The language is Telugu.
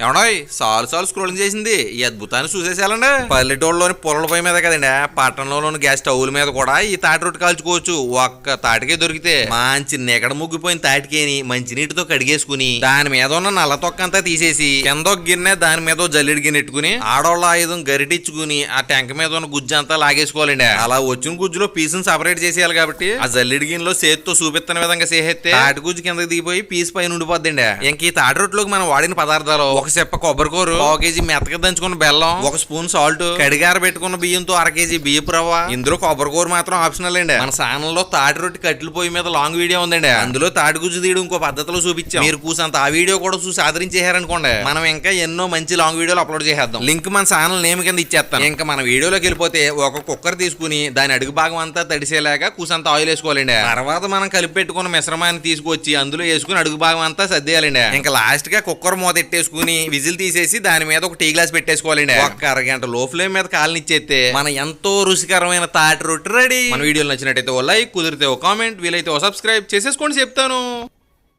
ఏమడాయ్ సాలు సాలు స్క్రోలింగ్ చేసింది. ఈ అద్భుతాన్ని చూసేసేయాలండి. పల్లెటూళ్ళలోని పొలల పొయ్యి మీద కదండి పట్టణంలోని గ్యాస్ స్టవ్ల మీద కూడా ఈ తాటి రొట్టె కాల్చుకోవచ్చు. ఒక్క తాటికే దొరికితే మంచి నెగడ ముగ్గిపోయిన తాటికేని మంచి నీటితో కడిగేసుకుని దాని మీద ఉన్న నల్ల తొక్క అంతా తీసేసి కింద ఒక గిన్నె దాని మీద జల్లెడి గిన్నె ఎట్టుకుని ఆడోళ్ళ ఆయుధం గరిటిచ్చుకుని ఆ టెంక మీద ఉన్న గుజ్జు అంతా లాగేసుకోవాలండి. అలా వచ్చిన గుజ్జులో పీసును సపరేట్ చేసేయాలి కాబట్టి ఆ జల్లెడి గిన్నెలో చేతితో చూపిస్తున్న విధంగా చేసేస్తే తాటి గుజ్జు కిందకి దిగిపోయి పీస్ పైన ఉండిపోద్దండి. ఇంక ఈ తాటి రొట్టెలోకి మనం వాడిన పదార్థాలు ఒక చెప్ప కొబ్బరికూర ఒక కేజీ మెత్తగా దంచుకున్న బెల్లం ఒక స్పూన్ సాల్ట్ కడిగార పెట్టుకున్న బియ్యంతో అర కేజీ బియ్యపు రవ్వ ఇందులో కొబ్బరికూర మాత్రం ఆప్షనల్ అండి. మన ఛానల్లో తాటి రొట్టె కట్టెల పొయ్యి మీద లాంగ్ వీడియో ఉందండి. అందులో తాటి గుజ్జు తీయడం ఇంకో పద్ధతిలో చూపించాం. మీరు కూసంత ఆ వీడియో కూడా చూసి ఆదరించేశారనుకోండి. మనం ఇంకా ఎన్నో మంచి లాంగ్ వీడియోలు అప్లోడ్ చేసేద్దాం. లింక్ మన ఛానల్ నేమ్ కింద ఇచ్చేస్తాను. ఇంకా మన వీడియోలోకి వెళ్ళిపోతే ఒక కుక్కర్ తీసుకుని దాని అడుగు భాగం అంతా తడిసేలాగా కూసంత ఆయిల్ వేసుకోవాలండి. తర్వాత మనం కలిపి పెట్టుకున్న మిశ్రమాన్ని తీసుకొచ్చి అందులో వేసుకుని అడుగు భాగం అంతా సర్దేయాలండి. ఇంకా లాస్ట్గా కుక్కర్ మూత ఎట్టేసుకుని విజిల్ తీసేసి దాని మీద ఒక టీ గ్లాస్ పెట్టేసుకోవాలండి. ఒక్క అరగంట లో ఫ్లేమ్ మీద కాలనిచ్చేస్తే మన ఎంతో రుచికరమైన తాటి రొట్టె రెడీ. మన వీడియోలు నచ్చినట్టయితే ఓ లైక్ కుదిరితే ఓ కామెంట్ వీలైతే ఓ సబ్స్క్రైబ్ చేసేసుకోండి చెప్తాను.